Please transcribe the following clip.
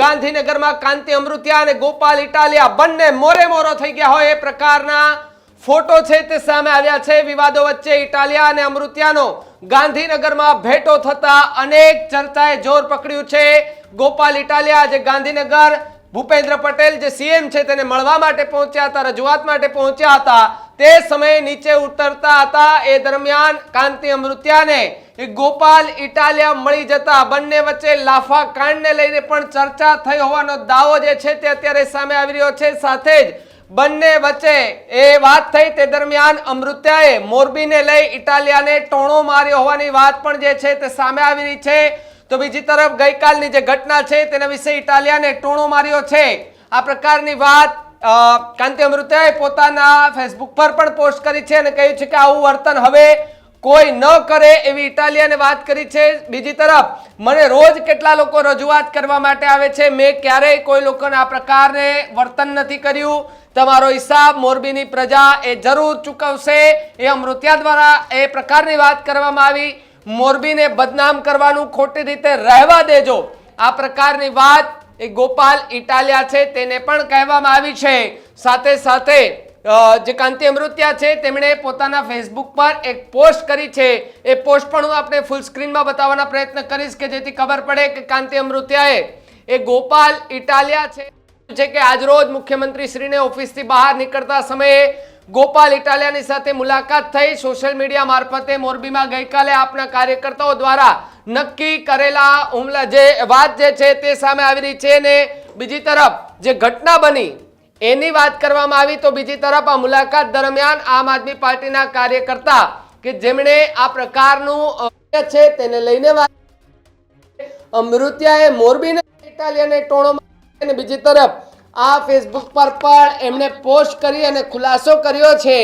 ગાંધીનગરમાં કાંતિ અમૃતિયા અને ગોપાલ ઇટાલિયા બંને મોરે મોરો થઈ ગયા હોય એ પ્રકારના ફોટો છે તે સામે આવ્યા છે. વિવાદો વચ્ચે ઇટાલિયા અને અમૃતિયાનો ગાંધીનગરમાં ભેટો થતા અનેક ચર્ચાએ જોર પકડ્યું છે. ગોપાલ ઇટાલિયા જે ગાંધીનગર, ભૂપેન્દ્ર પટેલ જે સીએમ છે તેને મળવા માટે પહોંચ્યા હતા, રજૂઆત માટે પહોંચ્યા હતા. તે સમયે નીચે ઉતરતા હતા. એ દરમિયાન કાંતિ અમૃત્યાને ગોપાલ ઇટાલિયા મળી જતા બંને વચ્ચે લાફા કાંડને લઈને પણ ચર્ચા થઈ હોવાનો દાવો જે છે તે અત્યારે સામે આવી રહ્યો છે. સાથે જ બંને વચ્ચે એ વાત થઈ તે દરમિયાન અમૃત્યાએ મોરબીને લઈ ઇટાલિયાને ટોણો માર્યો હોવાની વાત પણ જે છે તે સામે આવી રહી છે. તો બીજી તરફ ગઈકાલની જે ઘટના છે તેના વિશે ઇટાલિયાને ટોણો માર્યો છે. આ પ્રકારની વાત કાંતિ અમૃત્યાએ પોતાના ફેસબુક પર પણ પોસ્ટ કરી છે અને કહ્યું છે કે આવું વર્તન હવે કોઈ ન કરે એવી ઇટાલિયાને વાત કરી છે. બીજી તરફ, મને રોજ કેટલા લોકો રજૂઆત કરવા માટે આવે છે, મેં ક્યારેય કોઈ લોકોને આ પ્રકારને વર્તન નથી કર્યું. તમારો હિસાબ, મોરબીની પ્રજા એ જરૂર ચૂકવશે. એ અમૃત્યા દ્વારા એ પ્રકારની વાત કરવામાં આવી. મોરબીને બદનામ કરવાનું ખોટી રીતે રહેવા દેજો. આ પ્રકારની વાત એ ગોપાલ ઇટાલિયા છે, તેને પણ કહેવામાં આવી છે. સાથે સાથે જે કાંતિ અમૃત્યા છે, તેમણે પોતાના ફેસબુક પર એક પોસ્ટ કરી છે. એ પોસ્ટ પણ હું આપણે ફૂલ સ્ક્રીનમાં બતાવવાના પ્રયત્ન કરીશ કે જેથી ખબર પડે કે કાંતિ અમૃત્યાએ એ ગોપાલ ઇટાલિયા છે. છે કે આજરોજ મુખ્યમંત્રી શ્રીને ઓફિસથી બહાર નીકળતા સમયે ગોપાલ ઇટાલિયાની સાથે મુલાકાત થઈ. સોશિયલ મીડિયા મારફતે મોરબીમાં ગઈકાલે આપના કાર્યકર્તાઓ દ્વારા નક્કી કરેલા હુમલા જે વાત જે છે તે સામે આવી રહી છે ને બીજી તરફ જે ઘટના બની એની વાત કરવામાં આવી તો બીજી તરફ આ મુલાકાત દરમિયાન આમ આદમી પાર્ટીના કાર્યકર્તા કે જેમણે આ પ્રકારનું છે તેને લઈને વાત અમૃત્યાએ મોરબીને ઇટાલિયાને ટોણો અને બીજી તરફ આ ફેસબુક પર પણ એમણે પોસ્ટ કરી અને ખુલાસો કર્યો છે.